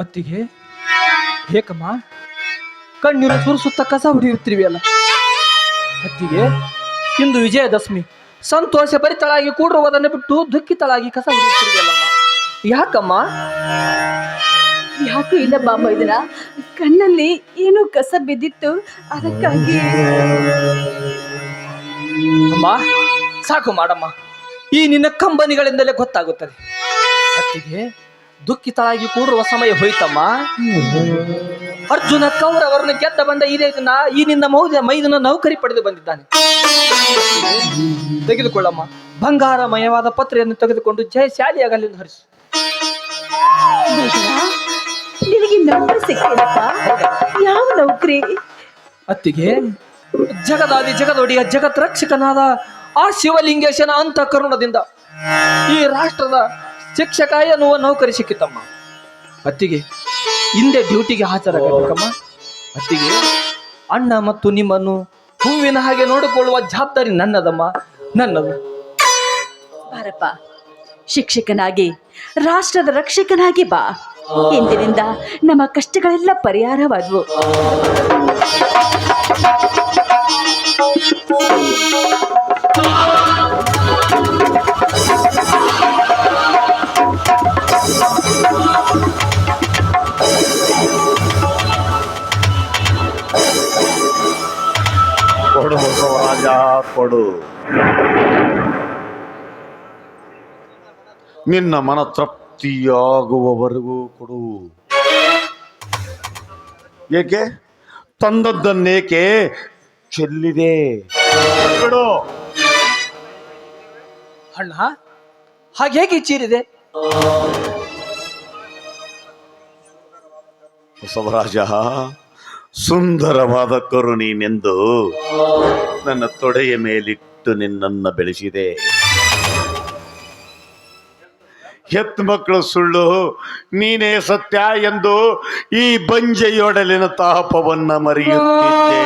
ಅತ್ತಿಗೆ ಬೇಕಮ್ಮ ಕಣ್ಣೀರು ಸುರಿಸುತ್ತ ಕಸ ಹೊಡೆಯುತ್ತಿರುವೆ ಅಲ್ಲ ಅತ್ತಿಗೆ, ಇಂದು ವಿಜಯದಶಮಿ. ಸಂತೋಷ ಭರಿತಳಾಗಿ ಕೂಡಿರುವುದನ್ನು ಬಿಟ್ಟು ದುಃಖಿತಳಾಗಿ ಕಸ ಹೊಡೆಯುತ್ತಿರುವೆಯಲ್ಲಮ್ಮ ಯಾಕಮ್ಮ? ಯಾಕೂ ಇಲ್ಲ ಬಾಬಾ ಇದನ್ನ ಕಣ್ಣಲ್ಲಿ ಏನೋ ಕಸ ಬಿದ್ದಿತ್ತು ಅದಕ್ಕಾಗಿ. ಅಮ್ಮ ಸಾಕು ಮಾಡಮ್ಮ. ಈ ನಿನ್ನ ಕಂಬನಿಗಳಿಂದಲೇ ಗೊತ್ತಾಗುತ್ತದೆ. ಅತ್ತಿಗೆ ದುಃಖಿತಳಾಗಿ ಕೂಡುವ ಸಮಯ ಹೋಯ್ತಮ್ಮ. ಅರ್ಜುನ ಕೌರವರನ್ನು ಗೆದ್ದ ಬಂದ ಇದೇ ದಿನ ಈ ನಿನ್ನ ಮೌದ ಮೈದನ ನೌಕರಿ ಪಡೆದು ಬಂದಿದ್ದಾನೆ. ತೆಗೆದುಕೊಳ್ಳಮ್ಮ. ಬಂಗಾರಮಯವಾದ ಪತ್ರೆಯನ್ನು ತೆಗೆದುಕೊಂಡು ಜಯಶಾಲಿಯಾಗಲೆಂದು ಹರಿಸು? ನಿನಗೆ ನೌಕರಿ ಸಿಕ್ಕಿದಪ್ಪ ಯಾವ ನೌಕರಿ? ಅತ್ತಿಗೆ ಜಗದಾದಿ ಜಗದೊಡಿಯ ಜಗತ್ ರಕ್ಷಕನಾದ ಆ ಶಿವಲಿಂಗೇಶನ ಅಂತ ಕರುಣದಿಂದ ಈ ರಾಷ್ಟ್ರದ ಶಿಕ್ಷಕ ಎನ್ನುವ ನೌಕರಿ ಸಿಕ್ಕಿತಮ್ಮ. ಅತ್ತಿಗೆ ಹಿಂದೆ ಡ್ಯೂಟಿಗೆ ಹಾಜರಾಗಬೇಕಮ್ಮ. ಅತ್ತಿಗೆ ಅಣ್ಣ ಮತ್ತು ನಿಮ್ಮನ್ನು ಹೂವಿನ ಹಾಗೆ ನೋಡಿಕೊಳ್ಳುವ ಜವಾಬ್ದಾರಿ ನನ್ನದಮ್ಮ ನನ್ನದು. ಬಾರಪ್ಪ ಶಿಕ್ಷಕನಾಗಿ ರಾಷ್ಟ್ರದ ರಕ್ಷಕನಾಗಿ ಬಾ. ಇಂದಿನಿಂದ ನಮ್ಮ ಕಷ್ಟಗಳೆಲ್ಲ ಪರಿಹಾರವಾದವು. ಕೊಡು ನಿನ್ನ ಮನ ತೃಪ್ತಿಯಾಗುವವರೆಗೂ ಕೊಡು. ಏಕೆ? ತಂದದ್ದನ್ನೇಕೆ ಚೆಲ್ಲಿದೆ? ಬಿಡು. ಅಣ್ಣ ಹೇಗೆ ಚೀರಿದೆ? ಬಸವರಾಜ ಸುಂದರವಾದ ಕರುಣೀನೆಂದು ನನ್ನ ತೊಡೆಯ ಮೇಲಿಟ್ಟು ನಿನ್ನನ್ನು ಬೆಳೆಸಿದೆ. ಹೆತ್ತ ಮಕ್ಕಳು ಸುಳ್ಳು, ನೀನೇ ಸತ್ಯ ಎಂದು ಈ ಬಂಜೆಯೊಡಲಿನ ತಾಪವನ್ನ ಮರೆಯುತ್ತಿದ್ದೆ.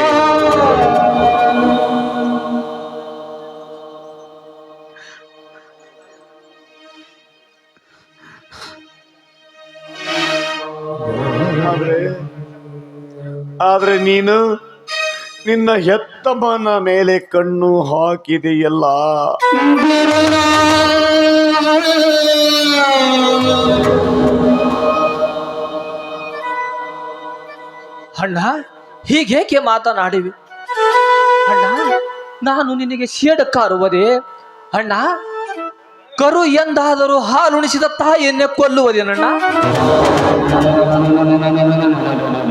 ಆದ್ರೆ ನೀನು ನಿನ್ನ ಹೆತ್ತಮ್ಮನ ಮೇಲೆ ಕಣ್ಣು ಹಾಕಿದೆಯಲ್ಲ. ಅಣ್ಣ ಹೀಗೇಕೆ ಮಾತನಾಡಿವಿ? ಅಣ್ಣ, ನಾನು ನಿನಗೆ ಸೇಡಕ್ಕಾರುವುದೇ ಅಣ್ಣ, ಕರು ಎಂದಾದರೂ ಹಾಲುಣಿಸಿದ ತಾಯಿಯನ್ನೇ ಕೊಲ್ಲುವುದೇನಣ್ಣ?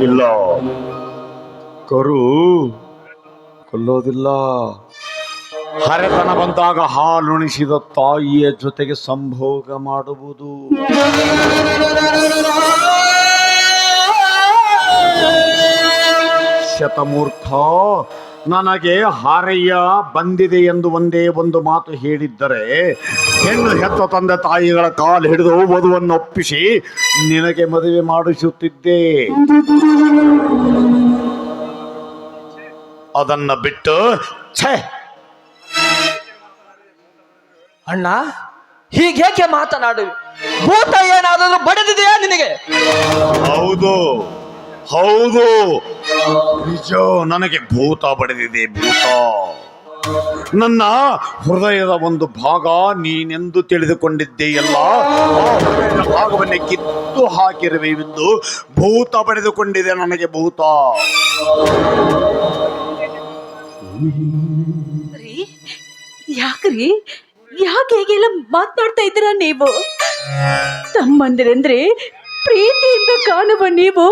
ಇಲ್ಲ. ಕರು ಕೊಲ್ಲೋದಿಲ್ಲ. ಹರೆತನ ಬಂದಾಗ ಹಾಲುಣಿಸಿದ ತಾಯಿಯ ಜೊತೆಗೆ ಸಂಭೋಗ ಮಾಡುವುದು. ಶತಮೂರ್ಖ, ನನಗೆ ಹಾರಯ್ಯ ಬಂದಿದೆ ಎಂದು ಒಂದೇ ಒಂದು ಮಾತು ಹೇಳಿದ್ದರೆ, ಹೆಣ್ಣು ಹೆತ್ತ ತಂದೆ ತಾಯಿಗಳ ಕಾಲು ಹಿಡಿದು ವಧುವನ್ನು ಒಪ್ಪಿಸಿ ನಿನಗೆ ಮದುವೆ ಮಾಡಿಸುತ್ತಿದ್ದೆ. ಅದನ್ನ ಬಿಟ್ಟು, ಛೇ ಅಣ್ಣ ಹೀಗೇಕೆ ಮಾತನಾಡುವೆ? ಭೂತ ಏನಾದರೂ ಬಡಿದಿದೆಯಾ ನಿನಗೆ? ಹೌದು ಹೌದು. ನಿಜ ನನಗೆ ಭೂತ ಬಡಿದಿದೆ ಭೂತ. ನನ್ನ ಹೃದಯದ ಒಂದು ಭಾಗ ನೀನೆಂದು ತಿಳಿದುಕೊಂಡಿದ್ದೆಯಲ್ಲ ಆ ಹೃದಯದ ಭಾಗವನ್ನೇ ಕಿತ್ತು ಹಾಕಿರುವೆವೆಂದು ಭೂತ ಪಡೆದುಕೊಂಡಿದೆ ನನಗೆ ಭೂತ. ರೀ ಯಾಕ್ರಿ? ಯಾಕೆ ಹೇಗೆಲ್ಲ ಮಾತನಾಡ್ತಾ ಇದ್ದೀರ ನೀವು? ತಮ್ಮಂದಿರಂದ್ರೆ ಪ್ರೀತಿಯಿಂದ ಕಾಣುವ ನೀವು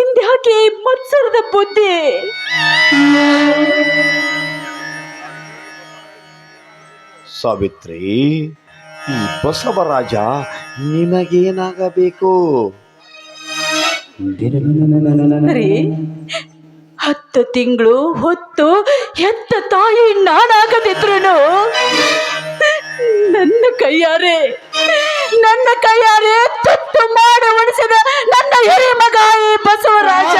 ಇಂದ್ಯಾಕೆ ಈ ಮತ್ಸರದ ಬುದ್ಧಿ? ಸಾವಿತ್ರಿ ಈ ಬಸವರಾಜ ನಿನಗೇನಾಗಬೇಕು? ರೀ ಹತ್ತು ತಿಂಗಳು ಹೊತ್ತು ಹೆತ್ತ ತಾಯಿ ನಾನಾಗದಿದ್ರು ನನ್ನ ಕೈಯಾರೆ ನನ್ನ ಕೈಯಾರೆ ತುತ್ತು ಮಾಡಿ ಉಣಿಸಿದ ನನ್ನ ಹಿರಿಯ ಮಗ ಈ ಬಸವರಾಜ.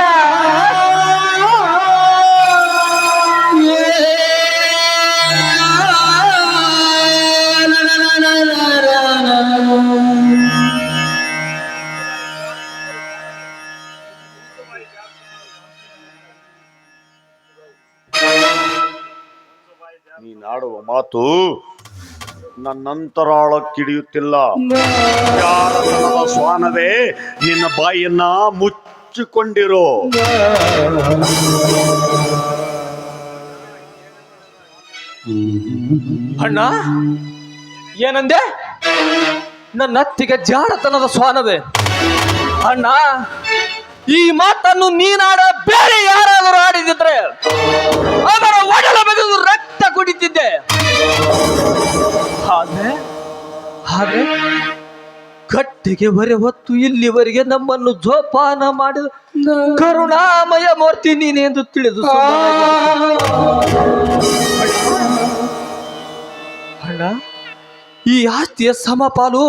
ನೀನಾಡುವ ಮಾತು ನನ್ನಂತರಾಳ ಕಿಡಿಯುತ್ತಿಲ್ಲ. ಯಾರತನದ ಸ್ವಾನವೇ ನಿನ್ನ ಬಾಯಿಯನ್ನ ಮುಚ್ಚಿಕೊಂಡಿರೋ. ಅಣ್ಣ ಏನಂದೆ? ನನ್ನ ಅತ್ತಿಗೆ ಸ್ವಾನವೇ. ಅಣ್ಣ ಈ ಮಾತನ್ನು ನೀನಾಡ ಬೇರೆ ಯಾರಾದರೂ ಆಡಿದಿದ್ರೆ ಅವರ ಒಡಲ ಬಗೆದು ರಕ್ತ ಕುಡಿತಿದ್ದೆ. ಆದ್ರೆ ಹಾಗೆ ಕಟ್ಟಿಗೆ ಬರೆ ಹೊತ್ತು ಇಲ್ಲಿವರೆಗೆ ನಮ್ಮನ್ನು ಜೋಪಾನ ಮಾಡಿದ ಕರುಣಾಮಯ ಮೂರ್ತಿ ನೀನೆಂದು ತಿಳಿದು ಸುಮ್ಮನಾಗಿರು. ಅಣ್ಣ ಈ ಆಸ್ತಿಯ ಸಮಪಾಲು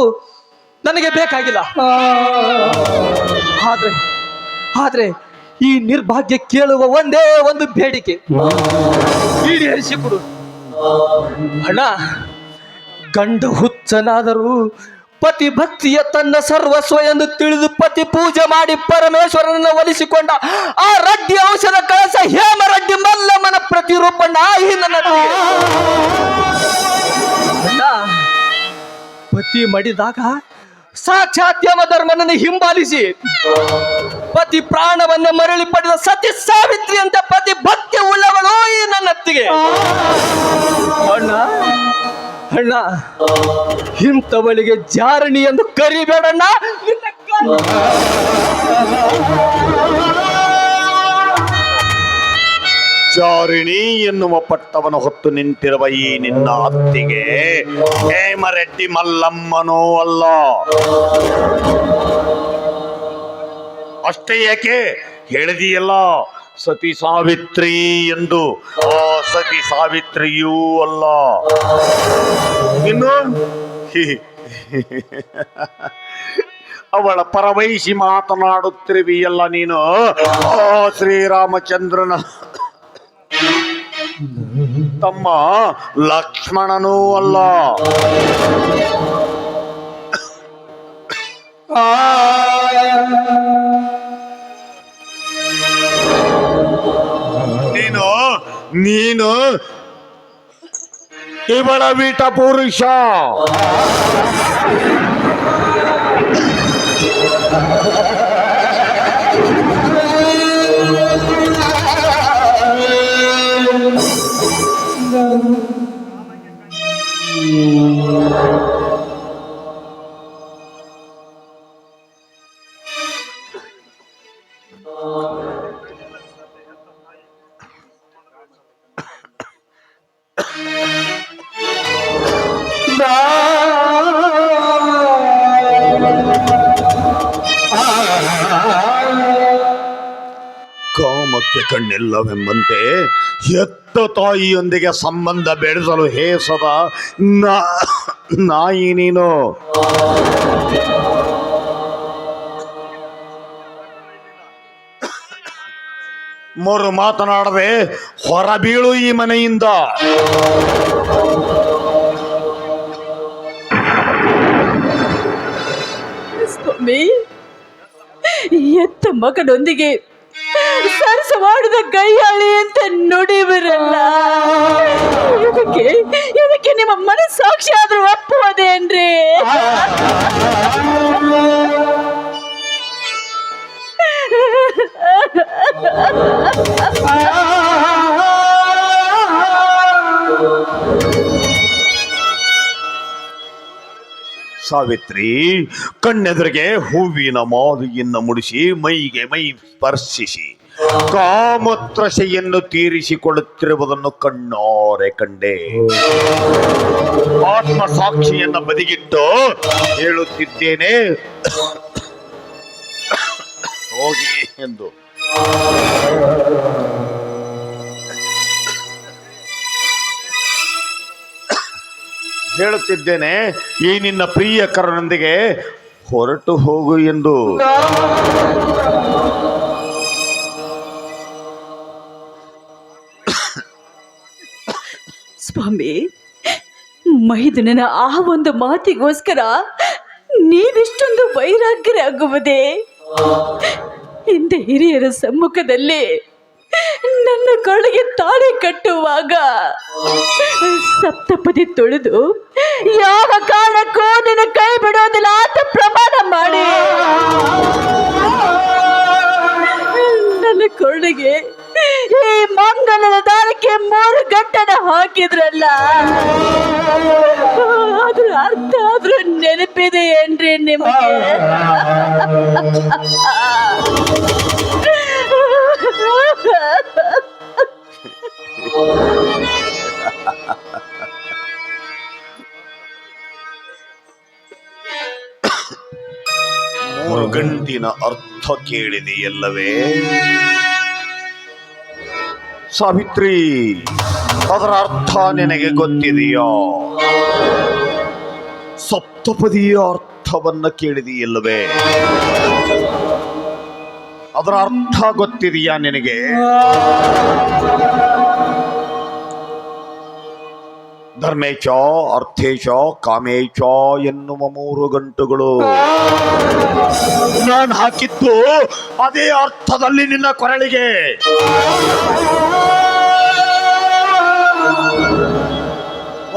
ನನಗೆ ಬೇಕಾಗಿಲ್ಲ. ಆದ್ರೆ ಆದ್ರೆ ಈ ನಿರ್ಭಾಗ್ಯ ಕೇಳುವ ಒಂದೇ ಒಂದು ಬೇಡಿಕೆ. ಈಡೇರಿಸಿಕೊಡು. ಅಣ್ಣ, ಗಂಡ ಹುಚ್ಚನಾದರೂ ಪತಿ ಭಕ್ತಿಯ ತನ್ನ ಸರ್ವಸ್ವ ಎಂದು ತಿಳಿದು ಪತಿ ಪೂಜೆ ಮಾಡಿ ಪರಮೇಶ್ವರನನ್ನು ಒಲಿಸಿಕೊಂಡ ಆ ರಡ್ಡಿ ಔಷಧ ಕಳಸ ಹೇಮರಡ್ಡಿ ಮಲ್ಲಮ್ಮನ ಪ್ರತಿರೂಪಣ್ಣ ಪತಿ ಮಡಿದಾಗ ಸಾಕ್ಷಾತ್ ಧರ್ಮನನ್ನು ಹಿಂಬಾಲಿಸಿ, ಪತಿ ಪ್ರಾಣವನ್ನು ಮರಳಿ ಪಡೆದ ಸತಿ ಸಾವಿತ್ರಿ ಅಂತ ಪತಿ ಭಕ್ತಿ ಉಳ್ಳವಳು ಈ ನನ್ನತ್ತಿಗೆ. ಅಣ್ಣ ಅಣ್ಣ, ಇಂಥವಳಿಗೆ ಜಾರಣಿ ಎಂದು ಕರಿಬೇಡಣ್ಣ. ಜಾರಿಣಿ ಎನ್ನುವ ಪಟ್ಟವನ ಹೊತ್ತು ನಿಂತಿರುವ ಈ ನಿನ್ನ ಅತ್ತಿಗೆ ಹೇಮರೆಡ್ಡಿ ಮಲ್ಲಮ್ಮನೂ ಅಲ್ಲ. ಅಷ್ಟೇ ಯಾಕೆ? ಹೇಳಿದೆಯಲ್ಲ, ಸತಿ ಸಾವಿತ್ರಿ ಎಂದು. ಆ ಸತಿ ಸಾವಿತ್ರಿಯೂ ಅಲ್ಲ. ಇನ್ನು? ಅವಳ ಪರವಹಿಸಿ ಮಾತನಾಡುತ್ತಿರುವಿಯಲ್ಲ ನೀನು. ಶ್ರೀರಾಮಚಂದ್ರನ ತಮ್ಮ ಲಕ್ಷ್ಮಣನೂ ಅಲ್ಲ. ನೀನು ನೀನು ಇವಳ ವೀಟ ಪುರುಷ. Thank you. ಕಣ್ಣಿಲ್ಲವೆಂಬಂತೆ ಎತ್ತ ತಾಯಿಯೊಂದಿಗೆ ಸಂಬಂಧ ಬೆಳೆಸಲು ಹೇಸದ ನಾಯಿ ನೀನು. ಮೂರು ಮಾತನಾಡದೆ ಹೊರಬೀಳು ಈ ಮನೆಯಿಂದ. ಎತ್ತ ಮಗನೊಂದಿಗೆ ಸರಸವಾಡಿದ ಕೈಯಾಳಿ ಅಂತ ನುಡಿಬರಲ್ಲ ಇದಕ್ಕೆ ಇದಕ್ಕೆ ನಿಮ್ಮ ಮನಸ್ಸಾಕ್ಷಿ ಆದ್ರೂ ಒಪ್ಪುವುದೇನ್ರಿ ಸಾವಿತ್ರಿ, ಕಣ್ಣೆದುರಿಗೆ ಹೂವಿನ ಮಾಲೆಯನ್ನ ಮುಡಿಸಿ ಮೈಗೆ ಮೈ ಸ್ಪರ್ಶಿಸಿ. ಕಾಮತ್ರಶೆಯನ್ನು ತೀರಿಸಿಕೊಳ್ಳುತ್ತಿರುವುದನ್ನು ಕಣ್ಣಾರೆ ಕಂಡೆ. ಆತ್ಮ ಸಾಕ್ಷಿಯನ್ನ ಬದಿಗಿಟ್ಟು ಹೇಳುತ್ತಿದ್ದೇನೆ. ಹೋಗಿ ಎಂದು. ಹೇಳುತ್ತಿದ್ದೇನೆ, ಈ ನಿನ್ನ ಪ್ರಿಯಕರನೊಂದಿಗೆ ಹೊರಟು ಹೋಗು ಎಂದು. ಸ್ವಾಮಿ ಮೈದುನನ ಆ ಒಂದು ಮಾತಿಗೋಸ್ಕರ ನೀವಿಷ್ಟೊಂದು ವೈರಾಗ್ಯರಾಗುವುದೇ ಹಿಂದೆ ಹಿರಿಯರ ಸಮ್ಮುಖದಲ್ಲಿ ನನ್ನ ಕೊಳಗೆ ತಾಳಿ ಕಟ್ಟುವಾಗ ಸಪ್ತಪದಿ ತುಳಿದು ಯಾವ ಕಾರಣಕ್ಕೂ ನಿನ್ನ ಕೈ ಬಿಡೋದಿಲ್ಲ ಆತ ಪ್ರಮಾಣ ಮಾಡಿ. ನನ್ನ ಕೊರಳಿಗೆ ಈ ಮಂಗಲದ ದಾರಕ್ಕೆ ಮೂರು ಗಂಟನ ಹಾಕಿದ್ರಲ್ಲ? ಅದ್ರ ಅರ್ಥ ಆದ್ರೂ ನೆನಪಿದೆ ಏನ್ರಿ ನಿಮಗೆ? ಮೂರು ಗಂಟಿನ ಅರ್ಥ ಕೇಳಿದೆಯಲ್ಲವೇ? ಸಾವಿತ್ರಿ ಅದರ ಅರ್ಥ ನಿನಗೆ ಗೊತ್ತಿದೆಯೋ? ಸಪ್ತಪದಿಯ ಅರ್ಥವನ್ನ ಕೇಳಿದೆಯಲ್ಲವೇ? ಅದರ ಅರ್ಥ ಗೊತ್ತಿದೆಯಾ ನಿನಗೆ? ಧರ್ಮೇಚ ಅರ್ಥೇಶ ಕಾಮೇಶ ಎನ್ನುವ ಮೂರು ಗಂಟುಗಳು. ನಾನು ಹಾಕಿದ್ದು ಅದೇ ಅರ್ಥದಲ್ಲಿ ನಿನ್ನ ಕೊರಳಿಗೆ.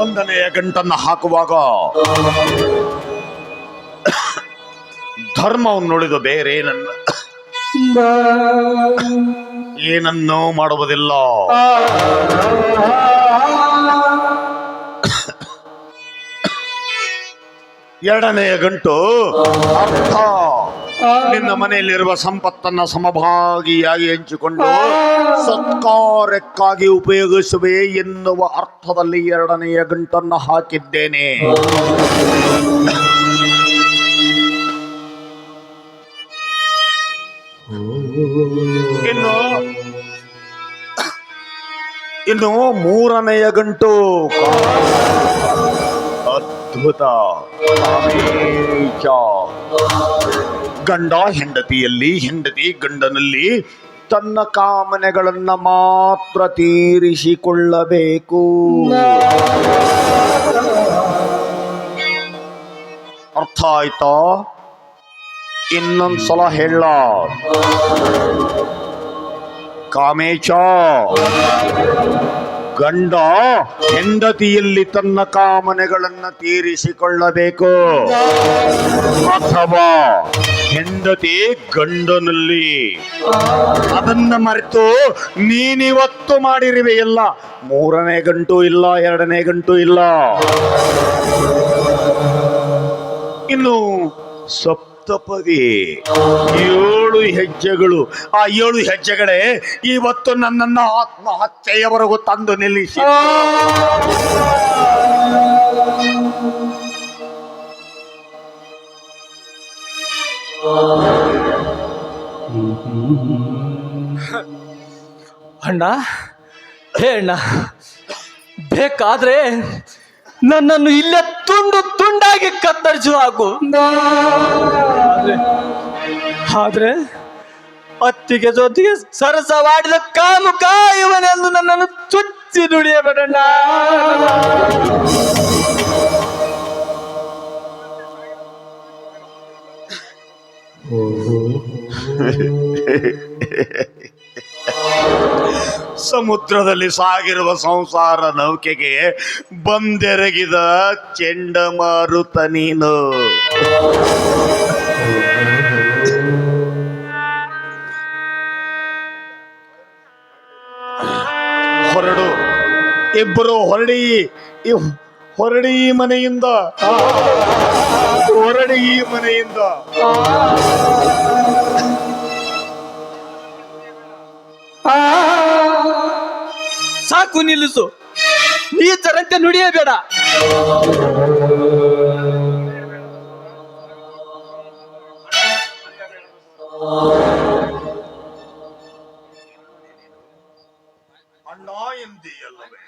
ಒಂದನೆಯ ಗಂಟನ್ನು ಹಾಕುವಾಗ ಧರ್ಮವನ್ನು ನುಡಿದು ಬೇರೆ ನನ್ನ ಏನನ್ನೂ ಮಾಡುವುದಿಲ್ಲ. ಎರಡನೆಯ ಗಂಟು. ಅರ್ಥ. ನಿನ್ನ ಮನೆಯಲ್ಲಿರುವ ಸಂಪತ್ತನ್ನ ಸಮಭಾಗಿಯಾಗಿ ಹಂಚಿಕೊಂಡು ಸತ್ಕಾರಕ್ಕಾಗಿ ಉಪಯೋಗಿಸುವೆ ಎನ್ನುವ ಅರ್ಥದಲ್ಲಿ ಎರಡನೆಯ ಗಂಟನ್ನು ಹಾಕಿದ್ದೇನೆ. ಇನ್ನು ಇನ್ನು ಮೂರನೆಯ ಗಂಟು. ಅದ್ಭುತ. ಗಂಡ ಹೆಂಡತಿಯಲ್ಲಿ ಹೆಂಡತಿ ಗಂಡನಲ್ಲಿ ತನ್ನ ಕಾಮನೆಗಳನ್ನ ಮಾತ್ರ ತೀರಿಸಿಕೊಳ್ಳಬೇಕು. ಅರ್ಥ ಆಯ್ತಾ? ಇನ್ನೊಂದ್ಸಲ ಹೇಳ. ಕಾಮೇಶ ಗಂಡ ಹೆಂಡತಿಯಲ್ಲಿ ತನ್ನ ಕಾಮನೆಗಳನ್ನು ತೀರಿಸಿಕೊಳ್ಳಬೇಕು. ಅಥವಾ ಹೆಂಡತಿ ಗಂಡನಲ್ಲಿ. ಅದನ್ನ ಮರೆತು ನೀನಿವತ್ತು ಮಾಡಿರುವೆಯಲ್ಲ ಮೂರನೇ ಗಂಟು ಇಲ್ಲ, ಎರಡನೇ ಗಂಟು ಇಲ್ಲ. ಇನ್ನು ಸಪ್ತಪದಿ ಏಳು ಹೆಜ್ಜೆಗಳು. ಆ ಏಳು ಹೆಜ್ಜೆಗಳೇ ಇವತ್ತು ನನ್ನನ್ನ ಆತ್ಮಹತ್ಯೆಯವರೆಗೂ ತಂದು ನಿಲ್ಲಿಸಿ. ಅಣ್ಣ ಹೇ ಅಣ್ಣ ಬೇಕಾದ್ರೆ ನನ್ನನ್ನು ಇಲ್ಲೇ ತುಂಡು ತುಂಡಾಗಿ ಕತ್ತರಿಸು ಹಾಕು ಆದ್ರೆ- ಅತ್ತಿಗೆ ಜೊತೆಗೆ ಸರಸವಾಡಿದ ಕಾಲು ಕಾಯುವನೆಂದು ನನ್ನನ್ನು ಚುಚ್ಚಿ ನುಡಿಯಬೇಡಣ್ಣ ಸಮುದ್ರದಲ್ಲಿ ಸಾಗಿರುವ ಸಂಸಾರ ನೌಕೆಗೆ ಬಂದೆರಗಿದ ಚಂಡಮಾರುತ ನೀನು. ಹೊರಡು ಇಬ್ಬರು ಹೊರಡಿ ಹೊರಡಿ ಮನೆಯಿಂದ ಹೊರಡಿ ಮನೆಯಿಂದ. ಸಾಕು ನಿಲ್ಲಿಸು. ನೀಚರಂತೆ ನುಡಿಯಬೇಡ ಅಣ್ಣ ಎಂದಿಯಲ್ಲವೇ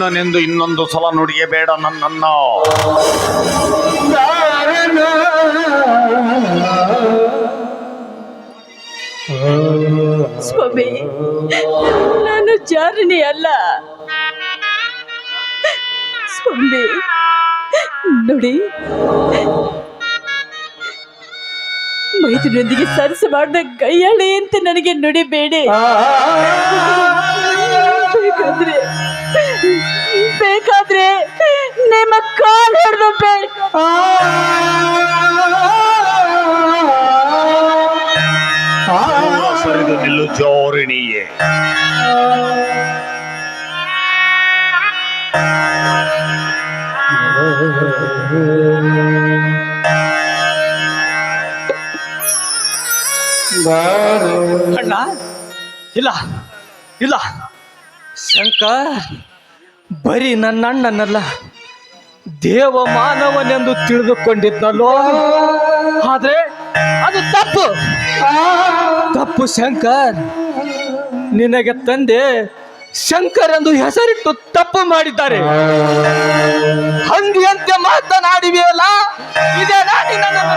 ನಿನ್ನನೆಂದು ಇನ್ನೊಂದು ಸಲ ನುಡಿಗೆ ಬೇಡ ನನ್ನನ್ನು. ಸ್ವಾಮಿ ನಾನು ಚಾರಣಿ ಅಲ್ಲ. ಸ್ವಾಮಿ ನೋಡಿ. ಮೈದೂರೊಂದಿಗೆ ಸರಸು ಮಾಡಿದ ಕೈಯಾಳೆ ಅಂತ ನನಗೆ ನುಡಿಬೇಡಿ ಹಾಗಾದ್ರೆ ಕಾಲು ಹಿಡಿದು ಬೇಡ ಸರಿದು ನಿಲ್ಲು ಜೋರಿಣಿಯೇ. ಅಣ್ಣ ಇಲ್ಲ ಇಲ್ಲ. ಶಂಕರ್ ಬರೀ ನನ್ನ ಅಣ್ಣನಲ್ಲ. ದೇವ ಮಾನವನೆಂದು ತಿಳಿದುಕೊಂಡಿದ್ನಲ್ಲೋ? ಆದ್ರೆ ಅದು ತಪ್ಪು. ತಪ್ಪು ಶಂಕರ್. ನಿನಗೆ ತಂದೆ ಶಂಕರ್ ಎಂದು ಹೆಸರಿಟ್ಟು ತಪ್ಪು ಮಾಡಿದ್ದಾರೆ. ಹಂದಿಯಂತೆ ಮಾತನಾಡಿವೆಯಲ್ಲ, ಇದೇ ನಾಡಿ ನನ್ನನ್ನು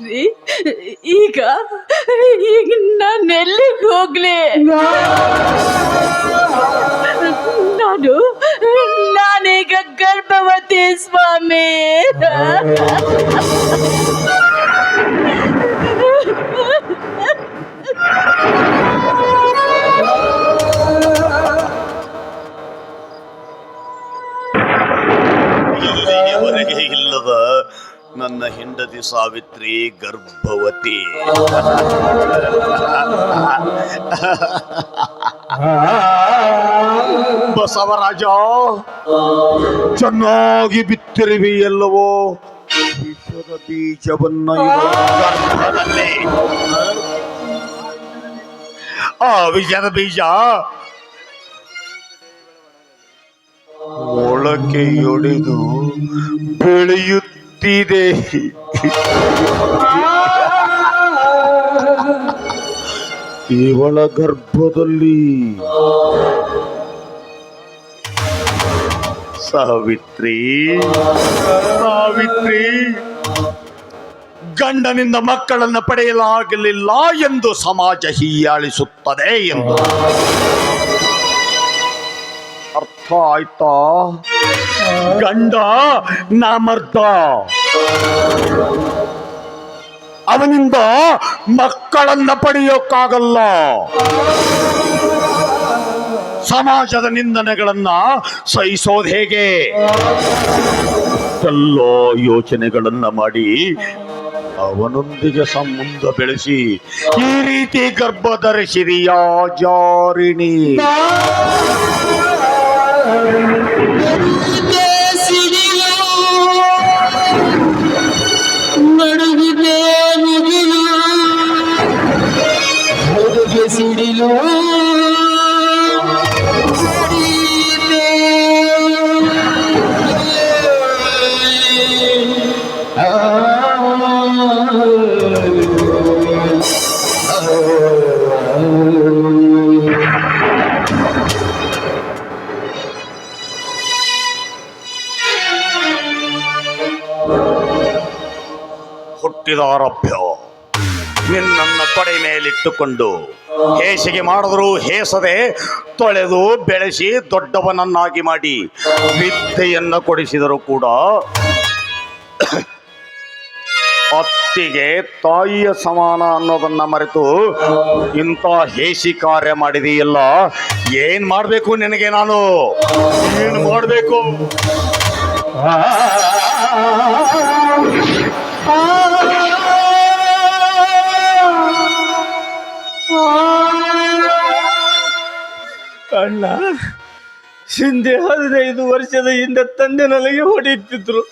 ರೀ ಈಗ ಈಗ ನಾನು ಎಲ್ಲಿಗೆ ಹೋಗ್ಲಿ ನಾನು ನಾನೀಗ ಗರ್ಭವತಿ ಸ್ವಾಮಿ ಇಲ್ಲಿಯವರೆಗೆ ಇಲ್ಲದ ನನ್ನ ಹೆಂಡತಿ ಸಾವಿತ್ರಿ ಗರ್ಭವತಿ. ಬಸವರಾಜ, ಚೆನ್ನಾಗಿ ಬಿತ್ತಿರಿವಿ ಎಲ್ಲವೋ. ವಿಶ್ವದ ಬೀಜವನ್ನ ಗರ್ಭದಲ್ಲಿ. ಆ ವಿಜಯದ ಬೀಜ. ಮೊಳಕೆಯೊಡೆದು ಬೆಳೆಯುತ್ತಿದೆ ಇವಳ ಗರ್ಭದಲ್ಲಿ ಸಾವಿತ್ರಿ ಸಾವಿತ್ರಿ ಗಂಡನಿಂದ ಮಕ್ಕಳನ್ನು ಪಡೆಯಲಾಗಲಿಲ್ಲ ಎಂದು ಸಮಾಜ ಹೀಯಾಳಿಸುತ್ತದೆ ಎಂದು. ಅರ್ಥ ಆಯ್ತಾ? ಗಂಡ ನಾಮರ್ದ ಅವನಿಂದ ಮಕ್ಕಳನ್ನ ಪಡೆಯೋಕ್ಕಾಗಲ್ಲ ಸಮಾಜದ ನಿಂದನೆಗಳನ್ನ ಸಹಿಸೋದು ಹೇಗೆ? ಎಲ್ಲ ಯೋಚನೆಗಳನ್ನ ಮಾಡಿ ಅವನೊಂದಿಗೆ ಸಂಬಂಧ ಬೆಳೆಸಿ, ಈ ರೀತಿ ಗರ್ಭ ಧರಿಸಿರಿಯಾ ಜಾರಿಣಿ. ಹುಟ್ಟಿದಾರಭ್ಯ ನಿನ್ನನ್ನ ತೊಡೆ ಮೇಲಿಟ್ಟುಕೊಂಡು ಹೇಸಿಗೆ ಮಾಡಿದ್ರು, ಹೇಸದೆ ತೊಳೆದು ಬೆಳೆಸಿ ದೊಡ್ಡವನನ್ನಾಗಿ ಮಾಡಿ ವಿದ್ಯೆಯನ್ನು ಕೊಡಿಸಿದರು ಕೂಡ. ಅತ್ತಿಗೆ ತಾಯಿಯ ಸಮಾನ ಅನ್ನೋದನ್ನ ಮರೆತು ಇಂಥ ಹೇಸಿ ಕಾರ್ಯ ಮಾಡಿದೆಯಲ್ಲ, ಏನ್ ಮಾಡ್ಬೇಕು ನಿನಗೆ ನಾನು? ಏನು ಮಾಡ್ಬೇಕು? ಅಣ್ಣ ಹಿಂದೆ ಹದಿನೈದು ವರ್ಷದ ಹಿಂದೆ ತಂದೆ ನನಗೆ ಹೊಡೆಯುತ್ತಿದ್ರು.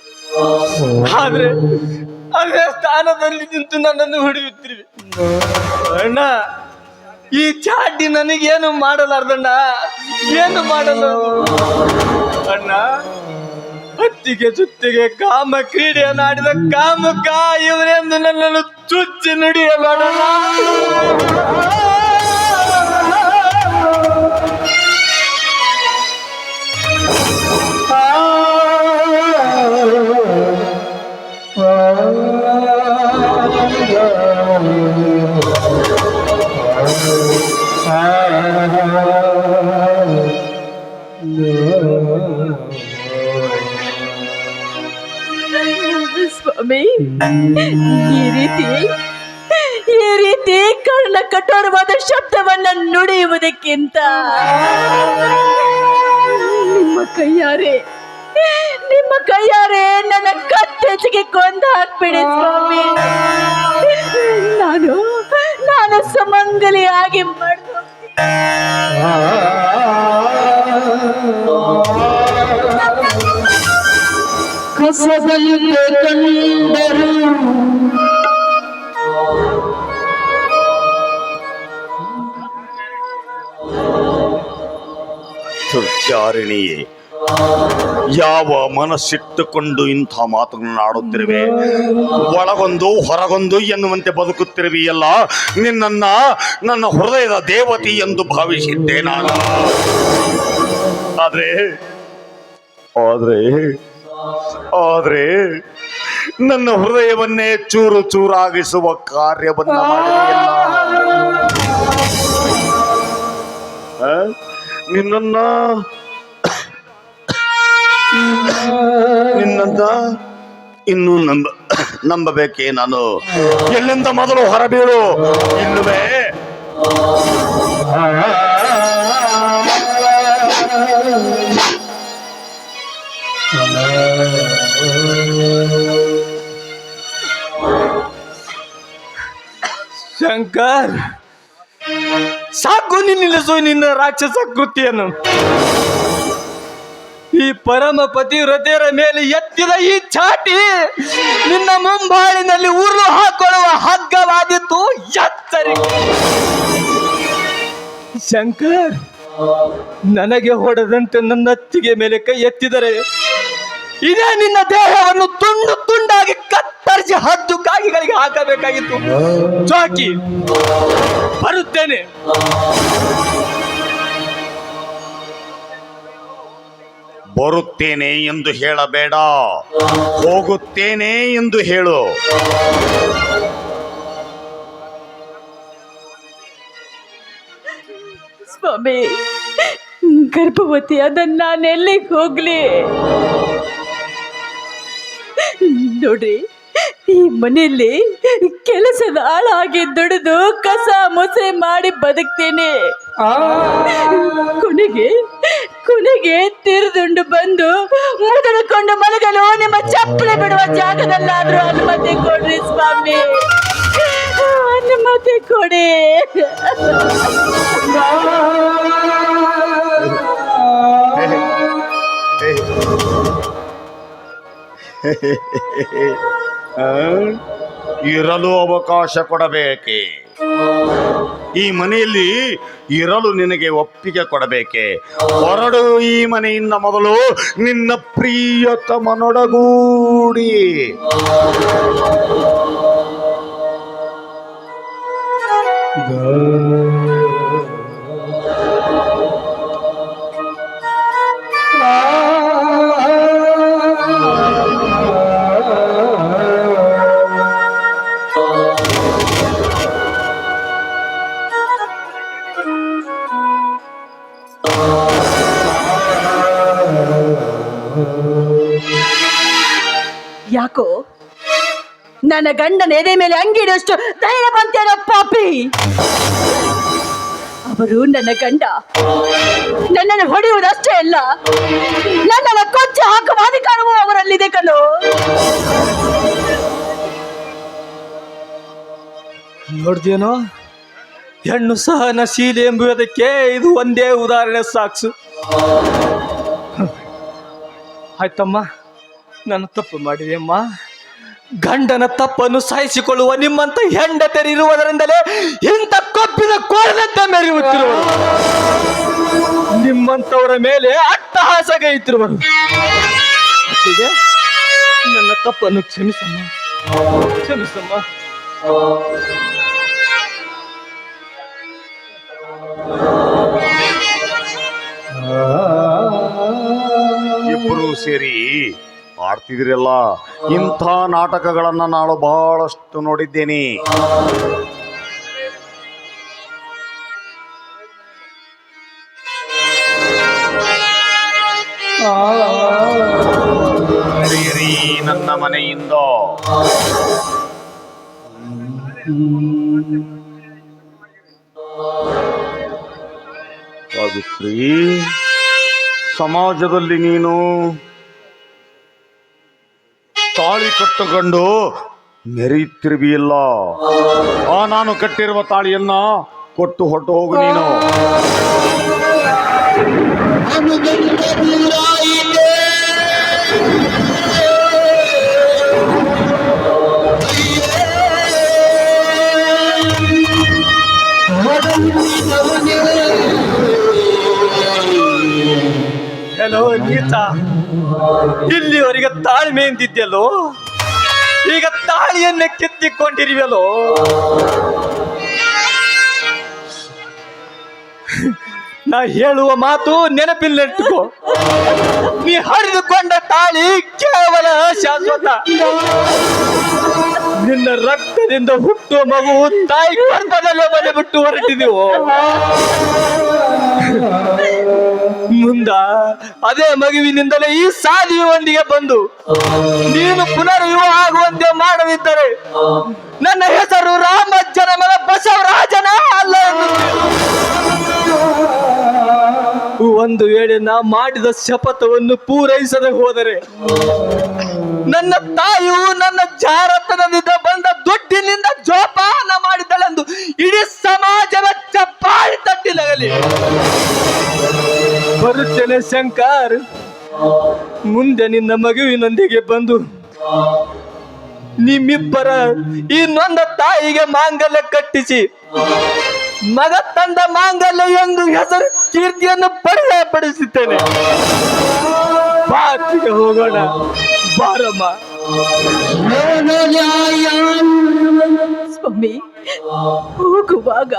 ಆದ್ರೆ ಅದೇ ಸ್ಥಾನದಲ್ಲಿ ನಿಂತು ನನ್ನನ್ನು ಹೊಡೆಯುತ್ತಿರುವೆ. ಅಣ್ಣ, ಈ ಚಾಟಿ ನನಗೇನು ಮಾಡಲಾರ್ದಣ್ಣ? ಏನು ಮಾಡಲ್ಲ ಅಣ್ಣ ಹತ್ತಿಗೆ ಸುತ್ತಿಗೆ ಕಾಮ ಕ್ರೀಡೆಯನ್ನು ಆಡಿದ ಕಾಮಕ ಇವರೆಂದು ನನ್ನನ್ನು ಚುಚ್ಚಿ ನುಡಿಯಬೇಡಣ್ಣ ಈ ರೀತಿ ಈ ರೀತಿ ಕರ್ಣ ಕಠೋರವಾದ ಶಬ್ದವನ್ನ ನುಡಿಯುವುದಕ್ಕಿಂತ ನಿಮ್ಮ ಕೈಯಾರೆ ನಿಮ್ಮ ಕೈಯಾರೆ ನನ್ನ ಕತ್ತೆಚಿಗೆ ಕೊಂದು ಹಾಕ್ಬಿಡಿ ಸ್ವಾಮಿ. ನಾನು ನಾನು ಸುಮಂಗಲಿಯಾಗಿ ಮಾಡ್ದು ಕಸದಲ್ಲಿ ಕಂಡರು ಯಾವ ಮನಸ್ಸಿಟ್ಟುಕೊಂಡು ಇಂಥ ಮಾತುಗಳನ್ನು ಆಡುತ್ತಿರುವೆ? ಒಳಗೊಂದು ಹೊರಗೊಂದು ಎನ್ನುವಂತೆ ಬದುಕುತ್ತಿರುವೆಯಲ್ಲ? ನಿನ್ನನ್ನ ನನ್ನ ಹೃದಯದ ದೇವತೆ ಎಂದು ಭಾವಿಸಿದ್ದೆ ನಾನು. ಆದರೆ, ಆದ್ರೆ ಆದ್ರೆ ನನ್ನ ಹೃದಯವನ್ನೇ ಚೂರು ಚೂರಾಗಿಸುವ ಕಾರ್ಯವನ್ನ ಮಾಡಿದೆಯಲ್ಲ ಆ? ನಿನ್ನನ್ನ ಇನ್ನು ನಂಬ, ನಂಬಬೇಕೇ ನಾನು? ಎಲ್ಲಿಂದ ಮೊದಲು ಹೊರಬೀಳು? ಇಲ್ಲವೇ? ಶಂಕರ್, ಸಾಕು ನಿಲ್ಲಿಸು ನಿನ್ನ ರಾಕ್ಷಸ ಕೃತಿಯನ್ನು. ಈ ಪರಮ ಹೃದಯರ ಮೇಲೆ ಎತ್ತಿದ ಈ ಚಾಟಿ ನಿನ್ನ ಮುಂಬಾಳಿನಲ್ಲಿ ಉರುಳು ಹಾಕೊಳ್ಳುವ ಹಗ್ಗವಾದಿತ್ತು ಎತ್ತರಿ ಶಂಕರ್, ನನಗೆ ಹೊಡೆದಂತೆ ನನ್ನ ಅತ್ತಿಗೆ ಮೇಲೆ ಕೈ ಎತ್ತಿದರೆ ಇದೇ ನಿನ್ನ ದೇಹವನ್ನು ತುಂಡು ತುಂಡಾಗಿ ಕತ್ತರಿಸಿ ಹದ್ದು ಕಾಗಿಗಳಿಗೆ ಹಾಕಬೇಕಾಗಿತ್ತು. ಚಾಕಿ ಬರುತ್ತೇನೆ. ಬರುತ್ತೇನೆ ಎಂದು ಹೇಳಬೇಡ. ಹೋಗುತ್ತೇನೆ ಎಂದು ಹೇಳು. ಸ್ವಾಮಿ ಗರ್ಭವತಿ ಅದನ್ನ ಎಲ್ಲಿಗೆ ಹೋಗ್ಲಿ? ನೋಡ್ರಿ ಈ ಮನೆಯಲ್ಲಿ ಕೆಲಸದ ಆಳಾಗಿ ದುಡಿದು ಕಸ ಮೊಸೆ ಮಾಡಿ ಬದುಕ್ತೇನೆ. ಕೊನೆಗೆ ಕೊನೆಗೆ ತಿರುದುಂಡು ಬಂದು ಮುದಡ್ಕೊಂಡು ಮಲಗಲು ನಿಮ್ಮ ಚಪ್ಪಲಿ ಬಿಡುವ ಜಾಗದಲ್ಲಾದ್ರೂ ಅನುಮತಿ ಕೊಡ್ರಿ ಸ್ವಾಮಿ. ಅನುಮತಿ ಕೊಡಿ. ಇರಲು ಅವಕಾಶ ಕೊಡಬೇಕೆ? ಈ ಮನೆಯಲ್ಲಿ ಇರಲು ನಿನಗೆ ಒಪ್ಪಿಗೆ ಕೊಡಬೇಕೆ? ಹೊರಡು ಈ ಮನೆಯಿಂದ ಮೊದಲು ನಿನ್ನ ಪ್ರಿಯತಮನೊಡಗೂಡಿ. ಯಾಕೋ ನನ್ನ ಗಂಡನ ಎದೆ ಮೇಲೆ ಅಂಗಿಡಷ್ಟು ಧೈರ್ಯ ಬಂತೇನೋ ಪಾಪಿ. ಅವರು ನನ್ನ ಗಂಡ. ನನ್ನನ್ನು ಹೊಡೆಯುವುದಷ್ಟೇ ಅಲ್ಲ, ನನ್ನನ್ನು ಕೊಚ್ಚಿ ಹಾಕುವ ಅಧಿಕಾರವೂ ಅವರಲ್ಲಿದೆ ಕಣೋ. ನೋಡ್ದೇನೋ ಹೆಣ್ಣು ಸಹನಶೀಲೆ ಎಂಬುದಕ್ಕೆ ಇದು ಒಂದೇ ಉದಾಹರಣೆ ಸಾಕ್ಷು ಆಯ್ತಮ್ಮ, ನಾನು ತಪ್ಪು ಮಾಡಿದೆ ಅಮ್ಮ. ಗಂಡನ ತಪ್ಪನ್ನು ಸಹಿಸಿಕೊಳ್ಳುವ ನಿಮ್ಮಂತ ಹೆಂಡತರಿರುವುದರಿಂದಲೇ ಇಂಥ ಕೊಬ್ಬಿದ ಕೋಲದಂತೆ ಮೆರೆಯುತ್ತಿರುವರು. ನಿಮ್ಮಂತವರ ಮೇಲೆ ಅಟ್ಟಹಾಸಗೈತಿರುವರು ನನ್ನ ತಪ್ಪನ್ನು ಕ್ಷಮಿಸಮ್ಮ. ಕ್ಷಮಿಸಮ್ಮ. ಇಬ್ಬರು ಸೇರಿ ಆಡ್ತಿದ್ರಲ್ಲ? ಇಂಥ ನಾಟಕಗಳನ್ನ ನಾನು ಬಹಳಷ್ಟು ನೋಡಿದ್ದೇನೆ. ನನ್ನ ಮನೆಯಿಂದ. ಸಾವಿತ್ರಿ ಸಮಾಜದಲ್ಲಿ ನೀನು ತಾಳಿ ಕಟ್ಟುಕೊಂಡು ಮೆರೆಯುತ್ತಿರುವಿಯಲ್ಲ ಆ ನಾನು ಕಟ್ಟಿರುವ ತಾಳಿಯನ್ನ ಕೊಟ್ಟು ಹೊಟ್ಟು ಹೋಗು ನೀನು. ಹಲೋ ಗೀತಾ ಇಲ್ಲಿವರೆಗೆ ತಾಳ್ಮೆ ಎಂದಿದ್ಯಲ್ಲೋ, ಈಗ ತಾಳಿಯನ್ನೇ ಕಿತ್ತಿಕೊಂಡಿರುವಲ್ಲೋ ನಾ ಹೇಳುವ ಮಾತು ನೆನಪಿನಲ್ಲಿಟ್ಟುಕೋ. ನೀ ಹರಿದುಕೊಂಡ ತಾಳಿ ಕೇವಲ ಶಾಶ್ವತ. ನಿನ್ನ ರಕ್ತದಿಂದ ಹುಟ್ಟುವ ಮಗು ತಾಯಿ ಗರ್ಭದಲ್ಲೇ ಮನೆ ಬಿಟ್ಟು ಹೊರಟಿದೆವು ಮುಂದ ಅದೇ ಮಗುವಿನಿಂದಲೇ ಈ ಸಾಧಿಯೊಂದಿಗೆ ಬಂದು ನೀನು ಪುನರ್ವಿವಾಹ ಆಗುವಂತೆ ಮಾಡದಿದ್ದರೆ ನನ್ನ ಹೆಸರು ರಾಮಜ್ಜನ ಜನಮಲ ಬಸವರಾಜನ ಅಲ್ಲ. ಒಂದು ವೇಳೆ ನಾ ಮಾಡಿದ ಶಪಥವನ್ನು ಪೂರೈಸದೆ ಹೋದರೆ ನನ್ನ ತಾಯಿಯು ನನ್ನ ಜಾರತನದಿಂದ ಬಂದ ದುಡ್ಡಿನಿಂದ ಜೋಪಾನ ಮಾಡಿದಳೆಂದು ಇಡೀ ಸಮಾಜದ ಚಪ್ಪಾಳಿ ತಟ್ಟಿಲಾಗಲಿ. ಬರುತ್ತೇನೆ ಶಂಕರ್. ಮುಂದೆ ನಿನ್ನ ಮಗುವಿನೊಂದಿಗೆ ಬಂದು ನಿಮ್ಮಿಬ್ಬರ ಈ ನೊಂದ ತಾಯಿಗೆ ಮಾಂಗಲ್ಯ ಕಟ್ಟಿಸಿ. ಮಗ ತಂದ ಮಾಂಗಲ್ಯ ಎಂದು ಹೆಸರು ಕೀರ್ತಿಯನ್ನು ಪರಿಚಯ ಪಡಿಸುತ್ತೇನೆ ಬಾತಿಗೆ ಹೋಗೋಣ ಬಾರಮ್ಮ ಸ್ವಾಮಿ ಹೋಗುವಾಗ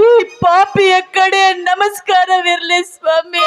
ಈ ಪಾಪಿಯ ಕಡೆ ನಮಸ್ಕಾರವಿರಲಿ ಸ್ವಾಮಿ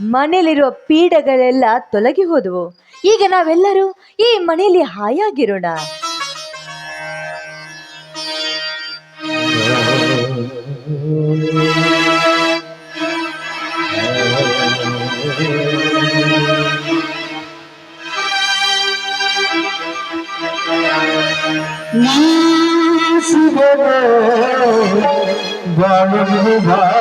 ಮನೆಯಲ್ಲಿರುವ ಪೀಡೆಗಳೆಲ್ಲ ತೊಲಗಿ ಹೋದವು. ಈಗ ನಾವೆಲ್ಲರೂ ಈ ಮನೆಯಲ್ಲಿ ಹಾಯಾಗಿರೋಣ. ಬಾಳು